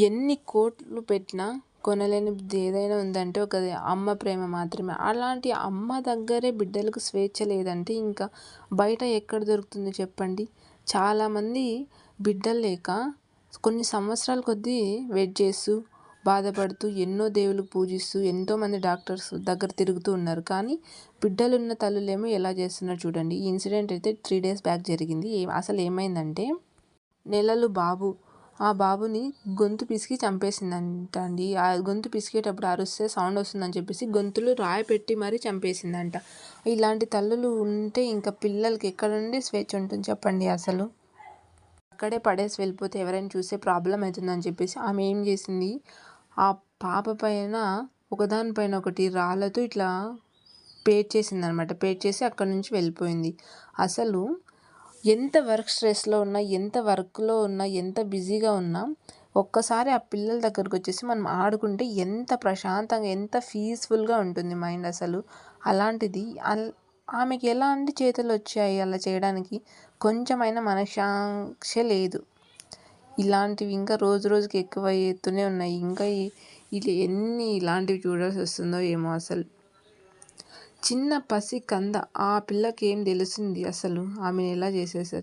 ఎన్ని కోట్లు పెట్టినా కొనలేనిది ఏదైనా ఉందంటే ఒక అమ్మ ప్రేమ మాత్రమే. అలాంటి అమ్మ దగ్గరే బిడ్డలకు స్వేచ్ఛ లేదంటే ఇంకా బయట ఎక్కడ దొరుకుతుంది చెప్పండి? చాలామంది బిడ్డలు లేక కొన్ని సంవత్సరాల కొద్దీ వెయిట్ చేస్తూ బాధపడుతూ ఎన్నో దేవుళ్ళకు పూజిస్తూ ఎంతోమంది డాక్టర్స్ దగ్గర తిరుగుతూ ఉన్నారు. కానీ బిడ్డలున్న తల్లులేమో ఎలా చేస్తున్నారు చూడండి. ఈ ఇన్సిడెంట్ అయితే త్రీ డేస్ బ్యాక్ జరిగింది. అసలు ఏమైందంటే నెలలు బాబు ఆ బాబుని గొంతు పిసికి చంపేసిందంట అండి ఆ గొంతు పిసికేటప్పుడు అరుస్తే సౌండ్ వస్తుందని చెప్పేసి గొంతులో రాయి పెట్టి మరీ చంపేసిందంట. ఇలాంటి తల్లులు ఉంటే ఇంకా పిల్లలకి ఎక్కడ నుండి స్వేచ్ఛ ఉంటుంది చెప్పండి అసలు? అక్కడే పడేసి వెళ్ళిపోతే ఎవరైనా చూస్తే ప్రాబ్లం అవుతుందని చెప్పేసి ఆమె ఏం చేసింది? ఆ పాప పైన ఒకదానిపైన ఒకటి రాళ్ళతో ఇట్లా పేర్చేసింది అనమాట పేర్చేసి అక్కడి నుంచి వెళ్ళిపోయింది. అసలు ఎంత వర్క్ స్ట్రెస్లో ఉన్నా ఎంత వర్క్లో ఉన్నా ఎంత బిజీగా ఉన్నా ఒక్కసారి ఆ పిల్లల దగ్గరకు వచ్చేసి మనం ఆడుకుంటే ఎంత ప్రశాంతంగా ఎంత పీస్ఫుల్గా ఉంటుంది మైండ్ అసలు. అలాంటిది ఆమెకి ఎలాంటి చేతులు వచ్చాయి అలా చేయడానికి? కొంచెమైనా మనశ్శాంక్ష లేదు. ఇలాంటివి ఇంకా రోజు రోజుకి ఎక్కువ అవుతూనే ఉన్నాయి. ఇంకా ఇలా ఎన్ని ఇలాంటివి చూడాల్సి వస్తుందో ఏమో అసలు. చిన్న పసి కంద ఆ పిల్లకి ఏం తెలిసింది అసలు? ఆమెను ఎలా చేసేసారు